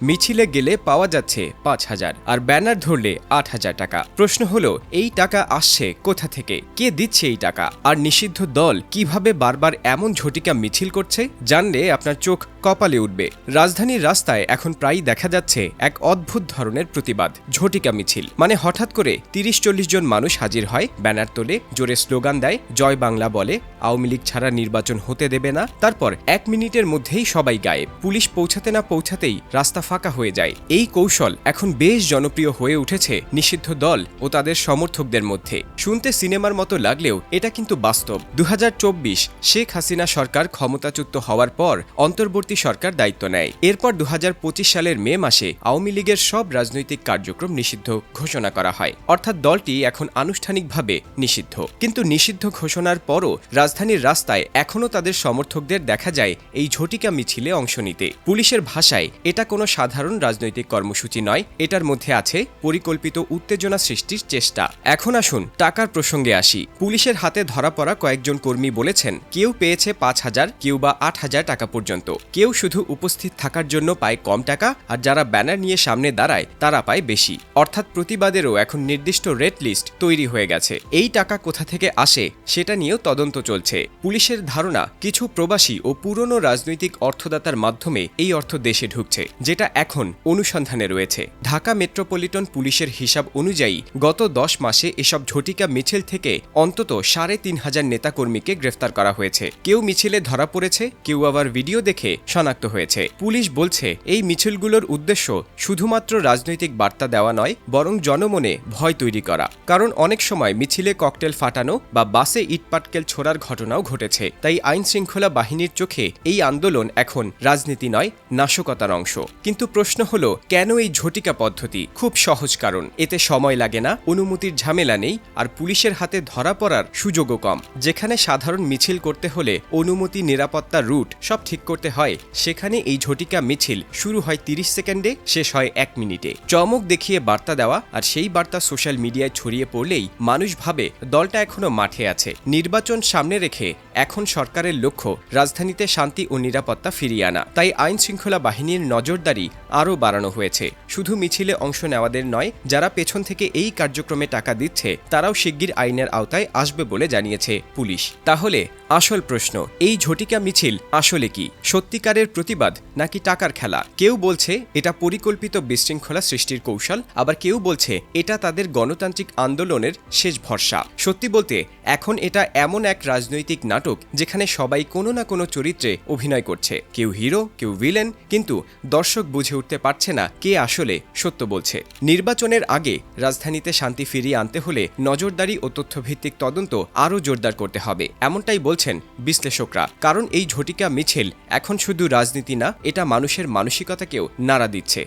মিছিলে গেলে পাওয়া যাচ্ছে পাঁচ হাজার, আর ব্যানার ধরলে আট হাজার টাকা। প্রশ্ন হলো, এই টাকা আসছে কোথা থেকে? কে দিচ্ছে এই টাকা? আর নিষিদ্ধ দল কীভাবে বারবার এমন ঝটিকা মিছিল করছে? জানলে আপনার চোখ কপালে উঠবে। রাজধানীর রাস্তায় এখন প্রায়ই দেখা যাচ্ছে এক অদ্ভুত ধরনের প্রতিবাদ, ঝটিকা মিছিল। মানে হঠাৎ করে তিরিশ চল্লিশ জন মানুষ হাজির হয়, ব্যানার তোলে, জোরে স্লোগান দেয়, জয় বাংলা বলে, আওয়ামী লীগ ছাড়া নির্বাচন হতে দেবে না। তারপর এক মিনিটের মধ্যেই সবাই গায়েব। পুলিশ পৌঁছাতে না পৌঁছাতেই রাস্তা ফাঁকা হয়ে যায়। এই কৌশল এখন বেশ জনপ্রিয় হয়ে উঠেছে নিষিদ্ধ দল ও তাদের সমর্থকদের মধ্যে। শুনতে সিনেমার মতো লাগলেও এটা কিন্তু বাস্তব। দু শেখ হাসিনা সরকার ক্ষমতাচ্যুত হওয়ার পর অন্তর্বর্তী সরকার দায়িত্ব নেয়। এরপর দু সালের মে মাসে আওয়ামী লীগের সব রাজনৈতিক কার্যক্রম নিষিদ্ধ ঘোষণা করা হয়। অর্থাৎ দলটি এখন আনুষ্ঠানিকভাবে নিষিদ্ধ। কিন্তু নিষিদ্ধ ঘোষণার পরও রাজধানীর রাস্তায় এখনও তাদের সমর্থকদের দেখা যায় এই ঝটিকা মিছিলে অংশ নিতে। পুলিশের ভাষায় এটা কোনো সাধারণ রাজনৈতিক কর্মসূচি নয়, এটার মধ্যে আছে পরিকল্পিত উত্তেজনা সৃষ্টির চেষ্টা। এখন আসুন, টাকার প্রসঙ্গে আসি। পুলিশের হাতে ধরা পড়া কয়েকজন কর্মী বলেছেন, কেউ পেয়েছে পাঁচ হাজার, কেউ বা আট হাজার টাকা পর্যন্ত। কেউ শুধু উপস্থিত থাকার জন্য পায় কম টাকা, আর যারা ব্যানার নিয়ে সামনে দাঁড়ায়, তারা পায় বেশি। অর্থাৎ প্রতিবাদেরও এখন নির্দিষ্ট রেড লিস্ট তৈরি হয়ে গেছে। এই টাকা কোথা থেকে আসে, সেটা নিয়েও তদন্ত চলছে। পুলিশের ধারণা, কিছু প্রবাসী ও পুরনো রাজনৈতিক অর্থদাতার মাধ্যমে এই অর্থ দেশে ঢুকছে, যেটা এখন অনুসন্ধানে রয়েছে। ঢাকা মেট্রোপলিটন পুলিশের হিসাব অনুযায়ী গত দশ মাসে এসব ঝটিকা মিছিল থেকে অন্তত সাড়ে তিন হাজার নেতাকর্মীকে গ্রেফতার করা হয়েছে। কেউ মিছিলে ধরা পড়েছে, কেউ আবার ভিডিও দেখে শনাক্ত হয়েছে। পুলিশ বলছে, এই মিছিলগুলোর উদ্দেশ্য শুধুমাত্র রাজনৈতিক বার্তা দেওয়া নয়, বরং জনমনে ভয় তৈরি করা। কারণ অনেক সময় মিছিলে ককটেল ফাটানো বা বাসে ইটপাটকেল ছোড়ার ঘটনাও ঘটেছে। তাই আইন শৃঙ্খলা বাহিনীর চোখে এই আন্দোলন এখন রাজনীতি নয়, নাশকতার অংশ। কিন্তু প্রশ্ন হলো, কেন এই ঝটিকা পদ্ধতি? খুব সহজ কারণ। এতে সময় লাগে না, অনুমতির ঝামেলা নেই, আর পুলিশের হাতে ধরা পড়ার সুযোগও কম। যেখানে সাধারণ মিছিল করতে হলে অনুমতি, নিরাপত্তা, রুট সব ঠিক করতে হয়, সেখানে এই ঝটিকা মিছিল শুরু হয় তিরিশ সেকেন্ডে, শেষ হয় এক মিনিটে। চমক দেখিয়ে বার্তা দেওয়া, আর সেই বার্তা সোশ্যাল মিডিয়ায় ছড়িয়ে পড়লেই মানুষ ভাবে, দলটা এখনও মাঠে আছে। নির্বাচন সামনে রেখে এখন সরকারের লক্ষ্য, রাজধানীতে শান্তি ও নিরাপত্তা ফিরিয়ে আনা। তাই আইন শৃঙ্খলা বাহিনীর নজরদারি আরও বাড়ানো হয়েছে। শুধু মিছিলে অংশ নেওয়াদের নয়, যারা পেছন থেকে এই কার্যক্রমে টাকা দিচ্ছে, তারাও শিগগির আইনের আওতায় আসবে বলে জানিয়েছে পুলিশ। তাহলে, আসল প্রশ্ন, এই ঝটিকা মিছিল আসলে কি? সত্যিকারের প্রতিবাদ নাকি টাকার খেলা? কেউ বলছে এটা পরিকল্পিত বিশৃঙ্খলা সৃষ্টির কৌশল, আবার কেউ বলছে এটা তাদের গণতান্ত্রিক আন্দোলনের শেষ ভরসা। সত্যি বলতে, এখন এটা এমন এক রাজনৈতিক নাটক যেখানে সবাই কোনো না কোনো চরিত্রে অভিনয় করছে। কেউ হিরো, কেউ ভিলেন, কিন্তু দর্শক বুঝে উঠতে পারছে না কে আসলে, সত্য বলছে। নির্বাচনের আগে রাজধানীতে শান্তি ফিরিয়ে আনতে হলে নজরদারি ও তথ্যভিত্তিক তদন্ত আরও জোরদার করতে হবে, এমনটাই বলছেন বিশ্লেষকরা। কারণ এই ঝটিকা মিছিল এখন শুধু রাজনীতি না, এটা মানুষের মানসিকতাকেও নাড়া দিচ্ছে।